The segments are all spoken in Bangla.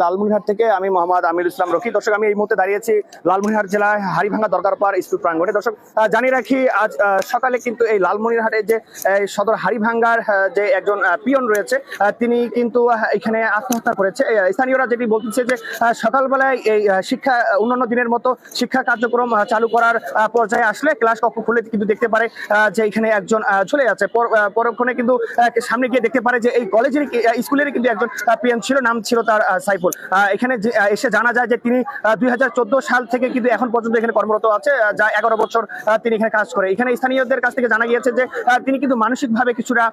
লালমনিরহাট থেকে আমি মোহাম্মদ আমির ইসলাম রকি দর্শক আমি এই মুহূর্তে দাঁড়িয়েছি লালমনিরহাট জেলায় হারিভাঙ্গা দরকারপাড় স্কুল প্রাঙ্গণে। দর্শক জানিয়ে রাখি আজ সকালে কিন্তু এই লালমনিরহাটের যে সদর হারিভাঙ্গার যে একজন পিয়ন রয়েছে তিনি কিন্তু এখানে আত্মহত্যা করেছে। স্থানীয়রা যেটি বলতেছে যে সকালবেলায় এই শিক্ষা অন্যান্য দিনের মতো শিক্ষা কার্যক্রম চালু করার পর্যায়ে আসলে ক্লাস কক্ষ খুলে কিন্তু দেখতে পারে যে এখানে একজন পর- আহ, পরক্ষণে কিন্তু সামনে গিয়ে দেখতে পারে যে এই কলেজের স্কুলের কিন্তু একজন পিয়ন ছিল নাম ছিল তার সাইফুল। আহ, এখানে এসে জানা যায় যে তিনি দুই সাল থেকে কিন্তু এখন পর্যন্ত এখানে কর্মরত আছে যা এগারো বছর তিনি এখানে কাজ করে। এখানে স্থানীয়দের কাছ থেকে জানা গিয়েছে যে তিনি কিন্তু মানসিকভাবে কিছুটা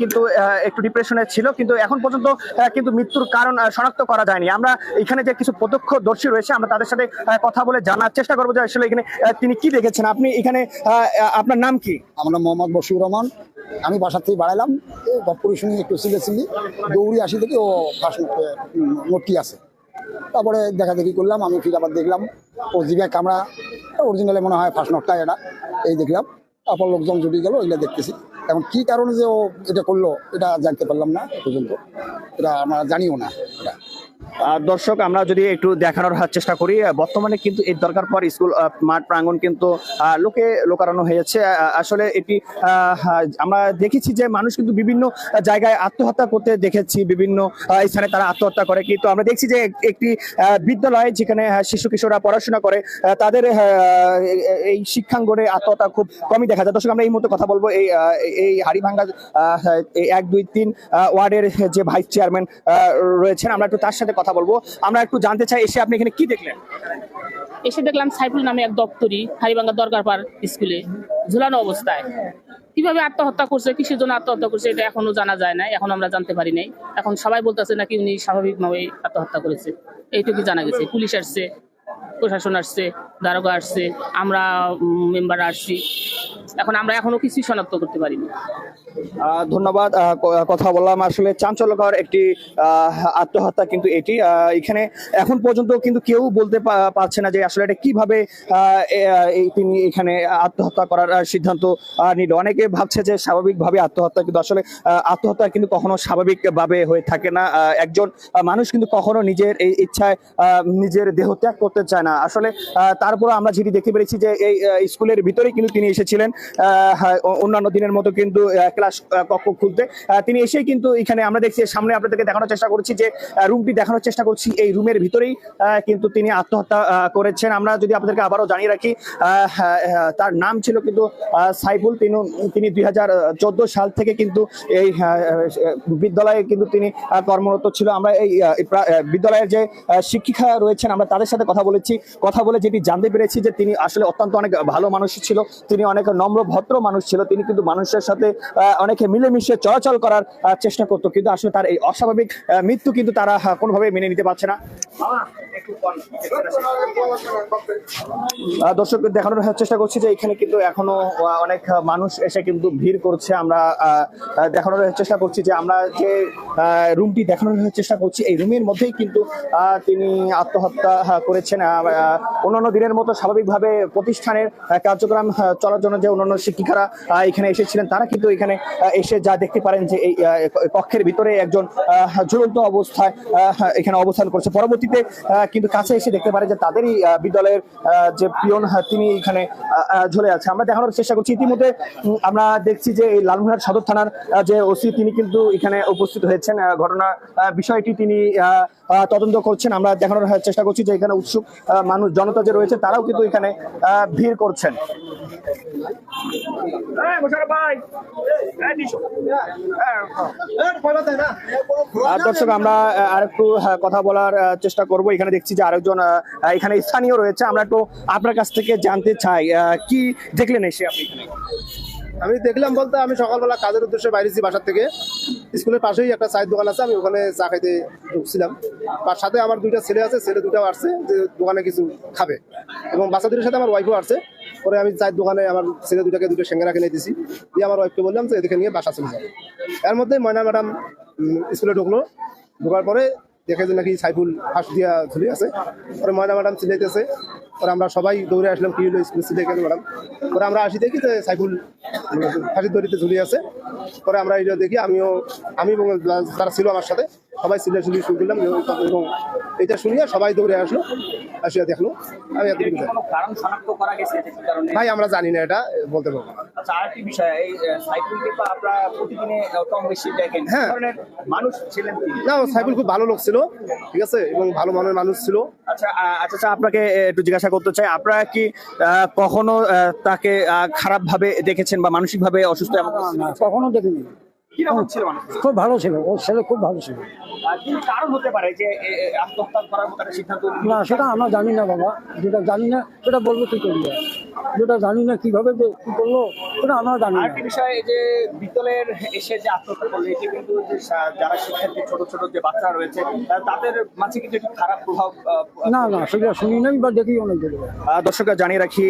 কিন্তু একটু ডিপ্রেশনে ছিল কিন্তু এখন পর্যন্ত কিন্তু মৃত্যুর কারণ শনাক্ত করা যায়নি। আমরা এখানে যে কিছু প্রত্যক্ষদর্শী রয়েছে আমরা তাদের সাথে কথা বলে জানার চেষ্টা করব যে আসলে এখানে তিনি কি দেখেছেন। আপনি এখানে আপনার নাম কি? আমার নাম মোহাম্মদ বশির রহমান। আমি বাসার থেকে বাড়াইলাম। গপ্পুরি শুনি একটু সিলেছিলি দৌড়ি আসি দেখি ও ফার্স্ট নোটটি আছে। তারপরে দেখা দেখি করলাম, আমি ফির আবার দেখলাম জিগায় কামড়া অরিজিনালে মনে হয় ফার্স্ট নটটা এটা, এই দেখলাম। তারপর লোকজন জুটি গেল এগুলো দেখতেছি। এখন কী কারণে যে ও এটা করল, এটা জানতে পারলাম না পর্যন্ত এটা আমরা জানিও না। এটা দর্শক, আমরা যদি একটু দেখানোর চেষ্টা করি বর্তমানে কিন্তু এই দরকার পর স্কুল মাঠ প্রাঙ্গণ কিন্তু লোকে লোকারণ্য হয়েছে আসলে এটি আমরা দেখেছি যে মানুষ কিন্তু বিভিন্ন জায়গায় আত্মহত্যা করতে দেখেছি, বিভিন্ন স্থানে তারা আত্মহত্যা করে। কিন্তু আমরা দেখছি যে একটি বিদ্যালয় যেখানে শিশু কিশোররা পড়াশোনা করে তাদের এই শিক্ষাঙ্গনে আত্মহত্যা খুব কমই দেখা যায়। দর্শক, আমরা এই মুহূর্তে কথা বলব এই এই হাড়িভাঙ্গা এক, দুই, তিন ওয়ার্ডের যে ভাইস চেয়ারম্যান রয়েছেন। আমরা একটু তার সাথে কথা বলব। আমরা একটু জানতে চাই, এসে আপনি এখানে কি দেখলেন? এসে দেখলাম সাইফুল নামে এক দপ্তরি হারিবাঙ্গা দরকার পার স্কুলে। ঝুলানো অবস্থায়। কীভাবে আত্মহত্যা করছে, কিসের জন্য আত্মহত্যা করছে, এটা এখনও জানা যায় না এখন আমরা জানতে পারি নাই। এখন সবাই বলতেছে নাকি উনি স্বাভাবিকভাবে আত্মহত্যা করেছে। এইটুকু জানা গেছে। পুলিশ আসছে, প্রশাসন আসছে, দারোগা আসছে, আমরা মেম্বার আসছি। এখন আমরা এখনও কিছুই শনাক্ত করতে পারিনি। ধন্যবাদ। কথা বললাম। আসলে চাঞ্চল্যকর একটি আত্মহত্যা কিন্তু এটি। এখানে এখন পর্যন্ত কিন্তু কেউ বলতে পারছে না যে আসলে এটা কীভাবে তিনি এখানে আত্মহত্যা করার সিদ্ধান্ত নিল। অনেকে ভাবছে যে স্বাভাবিকভাবে আত্মহত্যা কিন্তু আসলে আত্মহত্যা কিন্তু কখনো স্বাভাবিকভাবে হয়ে থাকে না। একজন মানুষ কিন্তু কখনো নিজের এই ইচ্ছায় নিজের দেহ ত্যাগ করতে চায় না। আসলে তারপরে আমরা যেটি দেখতে পেরেছি যে এই স্কুলের ভিতরেই কিন্তু তিনি এসেছিলেন। অন্যান্য দিনের মতো কিন্তু ক্লাস কক্ষ খুলতে। তিনি এসেই কিন্তু এখানে আমরা দেখছি সামনে আপনাদেরকে দেখানোর চেষ্টা করছি যে রুমটি দেখানোর চেষ্টা করছি এই রুমের ভিতরেই কিন্তু তিনি আত্মহত্যা করেছেন। আমরা যদি আপনাদেরকে আবারও জানিয়ে রাখি হ্যাঁ, হ্যাঁ, তার নাম ছিল কিন্তু সাইফুল। তিনি তিনি দুই হাজার চোদ্দ সাল থেকে কিন্তু এই আহ, বিদ্যালয়ে কিন্তু তিনি কর্মরত ছিল। আমরা এই বিদ্যালয়ের যে শিক্ষিকা রয়েছেন আমরা তাদের সাথে কথা বলেছি। কথা বলে যেটি জানতে পেরেছি যে তিনি আসলে অত্যন্ত অনেক ভালো মানুষ ছিল। তিনি অনেক নম্র, ভদ্র মানুষ ছিল। তিনি কিন্তু মানুষের সাথে অনেকে মিলেমিশে চলাচল করার চেষ্টা করতো। কিন্তু আসলে তার এই অস্বাভাবিক মৃত্যু কিন্তু তারা কোনোভাবে মেনে নিতে পারছে না। দর্শক দেখানোর চেষ্টা করছি যে এখানে কিন্তু এখনও অনেক মানুষ এসে কিন্তু ভিড় করছে। আমরা দেখানোর চেষ্টা করছি যে আমরা যে রুমটি দেখানোর চেষ্টা করছি, এই রুমের মধ্যেই কিন্তু তিনি আত্মহত্যা করেছেন। অন্যান্য দিনের মতো স্বাভাবিকভাবে প্রতিষ্ঠানের কার্যক্রম চলার জন্য যে অন্যান্য শিক্ষিকারা এখানে এসেছিলেন। তারা কিন্তু এখানে এসে যা দেখতে পারেন যে এই কক্ষের ভিতরে একজন ঝুলন্ত অবস্থায় এখানে অবস্থান করছে। পরবর্তীতে কিন্তু কাছে এসে দেখতে পারে যে তাদেরই বিদ্যালয়ের যে পিয়ন তিনি এখানে ঝুলে আছে। আমরা দেখানোর চেষ্টা করছি। ইতিমধ্যে আমরা দেখছি যে এই লালমোহনার সদর থানার যে ওসি, তিনি কিন্তু এখানে উপস্থিত হয়েছেন। ঘটনা বিষয়টি তিনি তদন্ত করছেন। আমরা দেখানোর চেষ্টা করছি যে এখানে উৎসুক মানুষ, জনতা যে রয়েছে, তারাও কিন্তু এখানে ভিড় করছেন। দর্শক আমরা আরেকটু কথা বলার চেষ্টা করব। এখানে দেখছি যে আরেকজন এখানে স্থানীয় রয়েছে। আমরা একটু আপনার কাছ থেকে জানতে চাই কি দেখলেন এসে আপনি আমি দেখলাম বলতে আমি সকালবেলা কাজের উদ্দেশ্যে বাইরেছি বাসার থেকে। স্কুলের পাশেই একটা চায়ের দোকান আছে আমি ওখানে চা খাইতে ঢুকছিলাম। তার সাথে আমার দুইটা ছেলে আছে ছেলে দুটাও আসছে যে দোকানে কিছু খাবে। এবং বাচ্চা দুটোর সাথে আমার ওয়াইফও আসছে। পরে আমি চায়ের দোকানে আমার ছেলে দুটাকে দুটো সেঙ্গারা কিনে দিয়েছি দিয়ে আমার ওয়াইফকে বললাম যে এদিকে নিয়ে বাসা চলে যাবে এর মধ্যে ময়না ম্যাডাম স্কুলে ঢুকলো। ঢোকার পরে দেখে যে নাকি সাইফুল ফাঁস দিয়া ঝুলি আছে। পরে ময়না ম্যাডাম চিলাইতেছে পরে আমরা সবাই দৌড়ে আসলাম কি হলো স্কুল দেখে ম্যাডাম। পরে আমরা আসি দেখি যে সাইফুল ফাঁসির দড়িতে ঝুলিয়ে আছে। পরে আমরা এটা দেখি আমিও আমি এবং যারা ছিল আমার সাথে সবাই সিলিয়া শুনে শুরু করলাম এবং এটা শুনিয়া সবাই দৌড়ে আসলো আসিয়া দেখল। আমি এত ভাই আমরা জানি না এটা বলতে পারব। আচ্ছা আরেকটি বিষয় এই সাইফুলকে আপনারা প্রতিদিনে কম বেশি দেখেন। হ্যাঁ। মানুষ ছিলেন না সাইফুল খুব ভালো লোক ছিল ঠিক আছে এবং ভালো মানের মানুষ ছিল। আচ্ছা আচ্ছা আচ্ছা আপনাকে একটু জিজ্ঞাসা করতে চাই আপনারা কি আহ, কখনো তাকে খারাপ ভাবে দেখেছেন বা মানসিক ভাবে অসুস্থ কখনো দেখিনি। কীরকম ছিল খুব ভালো ছিল ওর ছেলে খুব ভালো ছিল। কি কারণ হতে পারে যে এ, এ, আত্মহত্যা করার মতো সিদ্ধান্ত না সেটা আমরা জানি না বাবা। যেটা জানি না সেটা বলব কি করি? যেটা জানি না কীভাবে যে কি করল সেটা আমরা জানি না। আরেকটি বিষয় যে বিদ্যালয়ের এসে যে আত্মহত্যা করল এটি কিন্তু যারা শিক্ষার্থী ছোট ছোট যে বাচ্চারা রয়েছে তাদের মাঝে কিন্তু একটি খারাপ প্রভাব না না সেটা শুনি নাই বা নাই যেগুলো দর্শকরা জানিয়ে রাখি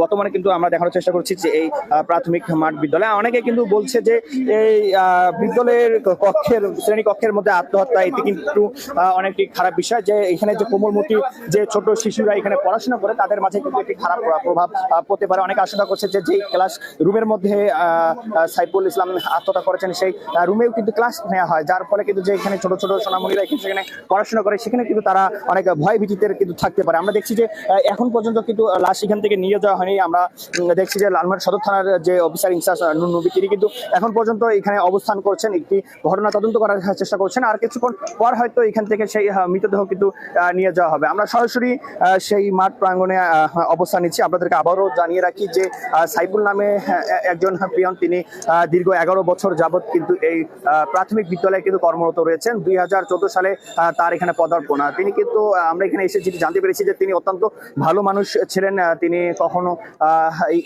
বর্তমানে কিন্তু আমরা দেখানোর চেষ্টা করছি যে এই প্রাথমিক মাঠ বিদ্যালয় অনেকে কিন্তু বলছে যে এই বিদ্যালয়ের কক্ষের, শ্রেণি কক্ষের মধ্যে আত্মহত্যা, এটি কিন্তু অনেকটি খারাপ বিষয় যে এখানে যে কোমলমতি যে ছোট শিশুরা এখানে পড়াশোনা করে, তাদের মাঝে কিন্তু একটি খারাপ প্রভাব পড়তে পারে। অনেকে আশঙ্কা করছে যে যেই ক্লাস রুমের মধ্যে সাইফুল ইসলাম আত্মহত্যা করেছেন, সেই রুমেও কিন্তু ক্লাস নেওয়া হয়। যার ফলে কিন্তু যে এখানে ছোট ছোট সোনামণিরা এখানে সেখানে পড়াশোনা করে, সেখানে কিন্তু তারা অনেক ভয় ভীতিতে কিন্তু থাকতে পারে। আমরা দেখছি যে এখন পর্যন্ত কিন্তু লাশ এখান থেকে নিয়ে যাওয়া হয়নি। আমরা দেখছি যে লালমার সদর থানার যে অফিসার ইনচার্জ নবী, তিনি কিন্তু এখন পর্যন্ত এখানে অবস্থান করছেন একটি ঘটনা তদন্ত করার চেষ্টা করছেন আর কিছুক্ষণ পর হয়তো এখান থেকে সেই মৃতদেহ কিন্তু নিয়ে যাওয়া হবে। আমরা সরাসরি সেই মাঠ প্রাঙ্গণে অবস্থান নিচ্ছি। আপনাদেরকে আবারও জানিয়ে রাখি যে সাইফুল নামে একজন প্রিয়ন তিনি দীর্ঘ এগারো বছর যাবৎ কিন্তু এই প্রাথমিক বিদ্যালয়ে কিন্তু কর্মরত রয়েছেন। দুই হাজার চোদ্দ সালে তার এখানে পদার্পণ। তিনি কিন্তু আমরা এখানে এসে যেটি জানতে পেরেছি যে তিনি অত্যন্ত ভালো মানুষ ছিলেন। তিনি কখনো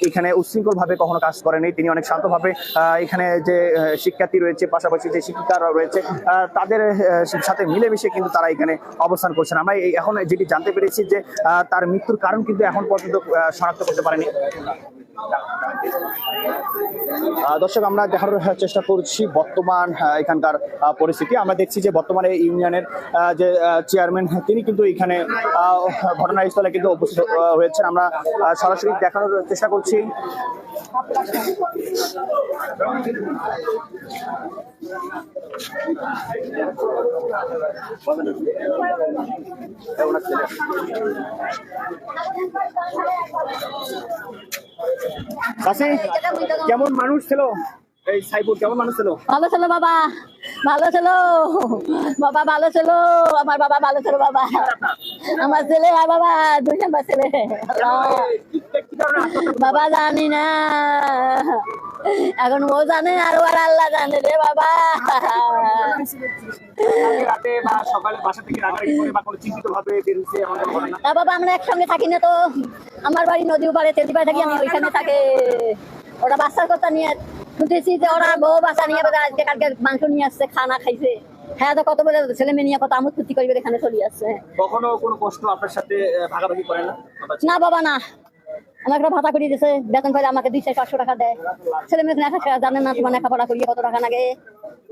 এখানে উচ্ছৃঙ্খল ভাবে কখনো কাজ করেনি তিনি অনেক শান্তভাবে এখানে যে আহ, শিক্ষার্থী রয়েছে, পাশাপাশি যে শিক্ষিকারা রয়েছে তাদের সাথে মিলেমিশে কিন্তু তারা এখানে অবস্থান করছেন। আমরা এখন যেটি জানতে পেরেছি যে তার মৃত্যুর কারণ কিন্তু এখন পর্যন্ত শনাক্ত করতে পারেনি। দর্শক, আমরা দেখানোর চেষ্টা করছি বর্তমান এখানকার পরিস্থিতি। আমরা দেখছি যে বর্তমানে ইউনিয়নের যে চেয়ারম্যান, তিনি কিন্তু এখানে ঘটনাস্থলে কিন্তু উপস্থিত হয়েছেন। আমরা সরাসরি দেখানোর চেষ্টা করছি। কেমন মানুষ ছিল এই সাইবুর কেমন মানুষ ছিল ভালো ছিল বাবা ভালো ছিল বাবা ভালো ছিল আমার বাবা ভালো ছিল বাবা আমার ছেলে আর বাবা দুই নম্বর ছেলে বাবা জানি না এখন ও জানে আর ও আর আল্লাহ জানে রে বাবা। তা বাবা আমরা একসঙ্গে থাকি না তো। আমার বাড়ি নদী পাড়ে তেলদিপাড়ে থাকি আমি ওইখানে থাকে। ওরা বাচ্চার কথা নিয়ে শুনতেছি যে ওরা বউ বাচ্চা নিয়ে আজকে কালকে মাংস নিয়ে আসছে খানা খাইছে। হ্যাঁ তো কত বলে ছেলে মেয়ে নিয়ে কত আমোদ ফুর্তি করবে এখানে চলে আসছে। কখনো কোনো কষ্ট আপনার সাথে ভাগাভাগি করে না? না বাবা না। আমাকে একটা ভাতা করিয়ে দিছে। বেতন করে আমাকে দুইশো পাঁচশো টাকা দেয়। ছেলে মেয়েকে লেখা জানে না তোমার লেখাপড়া করিয়ে কত টাকা লাগে।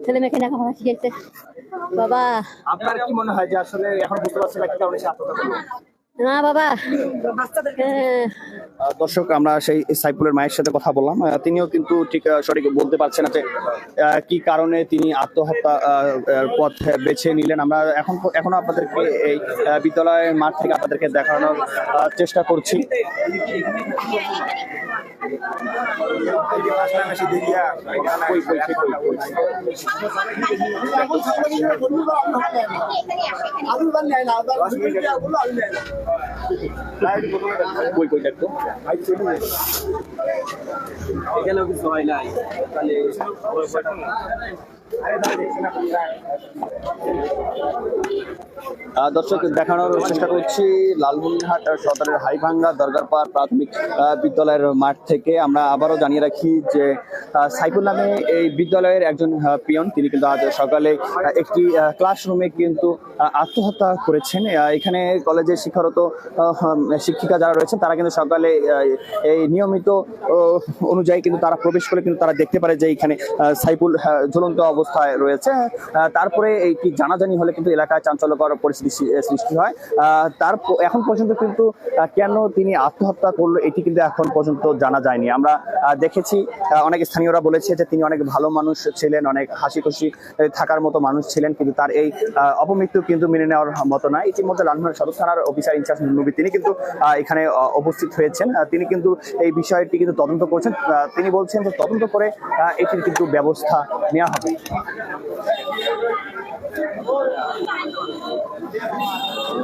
ছেলে মেয়েকে লেখাপড়া শিখেছে বাবা। আপনার কি মনে হয় যে আসলে এখন বুঝতে পারছি না বাবা। হ্যাঁ। দর্শক আমরা সেই সাইফুলের মায়ের সাথে কথা বললাম। তিনিও কিন্তু ঠিক সঠিক বলতে পারছেন না যে আহ, কি কারণে তিনি আত্মহত্যা পথ বেছে নিলেন। আমরা এখন এখনও আপনাদেরকে এই আহ, বিদ্যালয়ের মাঠ থেকে আপনাদেরকে দেখানোর আহ, চেষ্টা করছি। এখানেও কিছু হয় নাই। তাহলে দর্শক, দেখানোর চেষ্টা করছি লালমনিরহাট সদরের হাইভাঙ্গা দরগারপাড় প্রাথমিক বিদ্যালয়ের মাঠ থেকে। আমরা আবারও জানিয়ে রাখি যে সাইফুল নামে এই বিদ্যালয়ের একজন পিয়ন। তিনি কিন্তু আজ সকালে একটি ক্লাসরুমে কিন্তু আত্মহত্যা করেছেন। এখানে কলেজে শিক্ষারত শিক্ষিকা যারা রয়েছেন, তারা কিন্তু সকালে এই নিয়মিত অনুযায়ী কিন্তু তারা প্রবেশ করে কিন্তু তারা দেখতে পারে যে এখানে সাইফুল ঝুলন্ত অবস্থায় রয়েছে। তারপরে এই জানাজানি হলে কিন্তু এলাকায় চাঞ্চল্যকর পরিস্থিতি সৃষ্টি হয়। তার এখন পর্যন্ত কিন্তু কেন তিনি আত্মহত্যা করল এটি কিন্তু এখন পর্যন্ত জানা যায়নি। আমরা দেখেছি অনেক স্থানীয়রা বলেছে যে তিনি অনেক ভালো মানুষ ছিলেন, অনেক হাসি খুশি থাকার মতো মানুষ ছিলেন, কিন্তু তার এই অপমৃত্যু কিন্তু মেনে নেওয়ার মতো না। ইতিমধ্যে লালমোহন সদর থানার অফিসার ইনচার্জ নবী তিনি কিন্তু এখানে উপস্থিত হয়েছেন। তিনি কিন্তু এই বিষয়টি কিন্তু তদন্ত করছেন। তিনি বলছেন যে তদন্ত করে এটির কিন্তু ব্যবস্থা নেওয়া হবে। Thank you.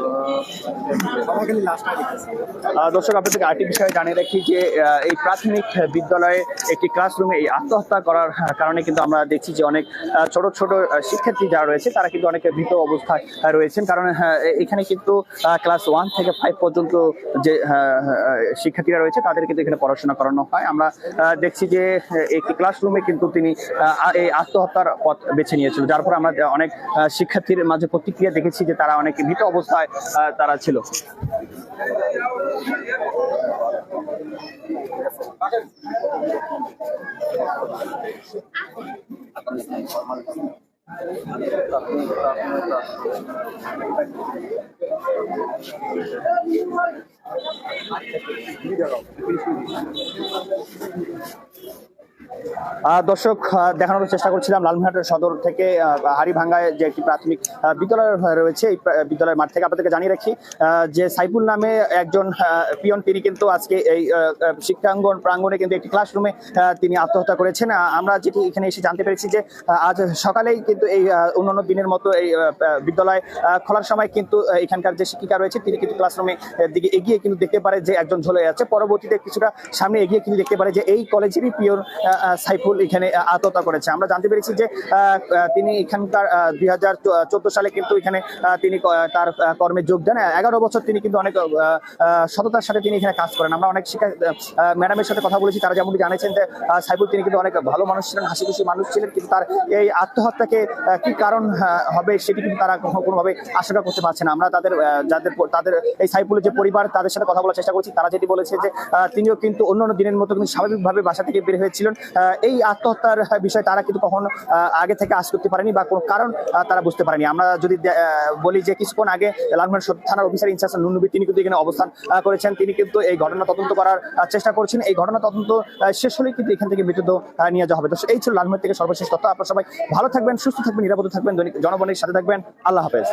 দর্শক, আপনাদেরকে আরেকটি বিষয়ে জানিয়ে রাখি যে এই প্রাথমিক বিদ্যালয়ে একটি ক্লাসরুমে এই আত্মহত্যা করার কারণে কিন্তু আমরা দেখছি যে অনেক ছোট ছোট শিক্ষার্থী যারা রয়েছে, তারা কিন্তু অনেক ভীত অবস্থায় রয়েছেন। কারণ এখানে কিন্তু ক্লাস ওয়ান থেকে ফাইভ পর্যন্ত যে শিক্ষার্থীরা রয়েছে, তাদের কিন্তু এখানে পড়াশোনা করানো হয়। আমরা দেখছি যে একটি ক্লাসরুমে কিন্তু তিনি এই আত্মহত্যার পথ বেছে নিয়েছিল। যার ফলে আমরা অনেক শিক্ষার্থীর মাঝে প্রতিক্রিয়া দেখেছি যে তারা অনেক ভীত অবস্থায় তারা ছিল। দর্শক দেখানোর চেষ্টা করছিলাম লালমোহনের সদর থেকে হাড়িভাঙ্গায় যে একটি প্রাথমিক বিদ্যালয় রয়েছে, এই বিদ্যালয়ের মাঠ থেকে আপনাদেরকে জানিয়ে রাখি যে সাইফুল নামে একজন পিয়ন তিনি কিন্তু আজকে এই শিক্ষাঙ্গন প্রাঙ্গণে কিন্তু একটি ক্লাসরুমে তিনি আত্মহত্যা করেছেন। আমরা যেটি এখানে এসে জানতে পেরেছি যে আজ সকালেই কিন্তু এই অন্যান্য দিনের মতো এই বিদ্যালয় খোলার সময় কিন্তু এখানকার যে শিক্ষিকা রয়েছে, তিনি কিন্তু ক্লাসরুমে দিকে এগিয়ে কিন্তু দেখতে পারে যে একজন ঝুলে আছে। পরবর্তীতে কিছুটা সামনে এগিয়ে কিন্তু দেখতে পারে যে এই কলেজেরই পিওর সাইফুল এখানে আত্মহত্যা করেছে। আমরা জানতে পেরেছি যে তিনি এখানকার দুই হাজার চোদ্দ সালে কিন্তু এখানে তিনি তার কর্মে যোগ দেন। এগারো বছর তিনি কিন্তু অনেক সততার সাথে তিনি এখানে কাজ করেন। আমরা অনেক শিক্ষা ম্যাডামের সাথে কথা বলেছি, তারা যেমনটি জানিয়েছেন যে সাইফুল তিনি কিন্তু অনেক ভালো মানুষ ছিলেন হাসি খুশি মানুষ ছিলেন, কিন্তু তার এই আত্মহত্যাকে কি কারণ হবে সেটি কিন্তু তারা কোনোভাবে আশঙ্কা করতে পারছে না। আমরা তাদের যাদের তাদের এই সাইফুলের যে পরিবার, তাদের সাথে কথা বলার চেষ্টা করছি। তারা যেটি বলেছে যে তিনিও কিন্তু অন্যান্য দিনের মতো কিন্তু স্বাভাবিকভাবে বাসা থেকে বের হয়েছিলেন। এই আত্মহত্যার বিষয়ে তারা কিন্তু কখনো আগে থেকে আশ করতে পারেনি বা কোনো কারণ তারা বুঝতে পারেনি। আমরা যদি বলি যে কিছুক্ষণ আগে লালমোহন থানার অফিসার ইনচার্জ নুনবী তিনি কিন্তু এখানে অবস্থান করেছেন। তিনি কিন্তু এই ঘটনা তদন্ত করার চেষ্টা করছেন। এই ঘটনা তদন্ত শেষ হলেই কিন্তু এখান থেকে মৃতদেহ নিয়ে যাওয়া হবে। তো এই ছিল লালমোহন থেকে সর্বশেষ তথ্য। আপনারা সবাই ভালো থাকবেন, সুস্থ থাকবেন, নিরাপদে থাকবেন। জনগণের সাথে থাকবেন। আল্লাহ হাফেজ।